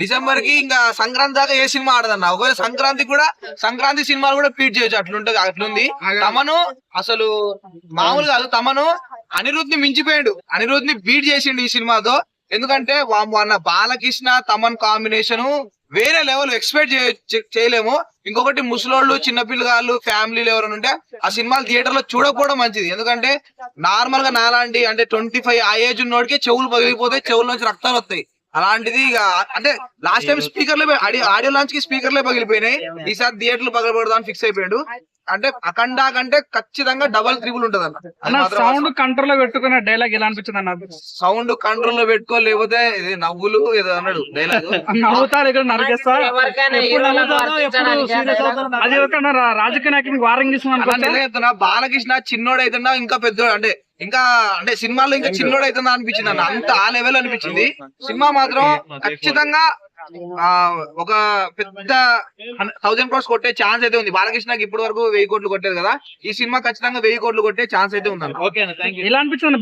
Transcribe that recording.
డిసెంబర్కి ఇంకా సంక్రాంతి దాకా ఏ సినిమా ఆడదన్న? ఒకవేళ సంక్రాంతి కూడా సంక్రాంతి సినిమాలు కూడా పీట్ చేయొచ్చు అట్లుంటది అట్లుంది. తమను అసలు మామూలు కాదు తమను అనిరుద్ని మించిపోయాడు. అనిరుద్ని బీట్ చేసిండు ఈ సినిమాతో. ఎందుకంటే వామ్మో అన్న బాలకృష్ణ తమన్ కాంబినేషన్ వేరే లెవెల్ ఎక్స్పెక్ట్ చేయలేము. ఇంకొకటి ముసలోళ్ళు చిన్నపిల్లగాళ్ళు ఫ్యామిలీలు ఎవరైనా ఉంటే ఆ సినిమాలు థియేటర్లో చూడకపోవడం మంచిది. ఎందుకంటే నార్మల్గా నాలాంటి అంటే ట్వంటీ ఫైవ్ ఆ ఏజ్ ఉన్నోడికి చెవులు పగిలిపోతాయి చెవుల నుంచి రక్తాలు వస్తాయి. అలాంటిది ఇక అంటే లాస్ట్ టైం స్పీకర్లే ఆడియో ఆడియో లాంచ్కి స్పీకర్లే పగిలిపోయినాయి. ఈసారి థియేటర్లు పగలబడదాం ఫిక్స్ అయిపోయాడు. అంటే అఖండ కంటే ఖచ్చితంగా డబల్ త్రిబుల్ ఉంటది అన్న సౌండ్ కంట్రోల్లో పెట్టుకున్న డైలాగ్ ఎలా అనిపించింది అన్న? సౌండ్ కంట్రోల్లో పెట్టుకో లేకపోతే ఇది నవ్వులు ఏదో అన్నాడు డైలాగ్ నవ్వుతారు ఇక్కడ నరికేస్తా. అది ఒక రాజకీయ నాయకుడికి వారం చెప్తున్నా బాలకృష్ణ చిన్నోడు అవుతున్నా ఇంకా పెద్దోడు? అంటే ఇంకా అంటే సినిమాలో ఇంకా చిన్నోడు అవుతుందా అనిపించింది అన్న. అంత ఆ లెవెల్ అనిపించింది. సినిమా మాత్రం ఖచ్చితంగా ఆ ఒక పెద్ద థౌజండ్ క్రోర్స్ కొట్టే ఛాన్స్ అయితే ఉంది. బాలకృష్ణకి ఇప్పటి వరకు వెయ్యి కోట్లు కొట్టేది కదా. ఈ సినిమా ఖచ్చితంగా వెయ్యి కోట్లు కొట్టే ఛాన్స్ అయితే ఉంది ఎలా అనిపించింది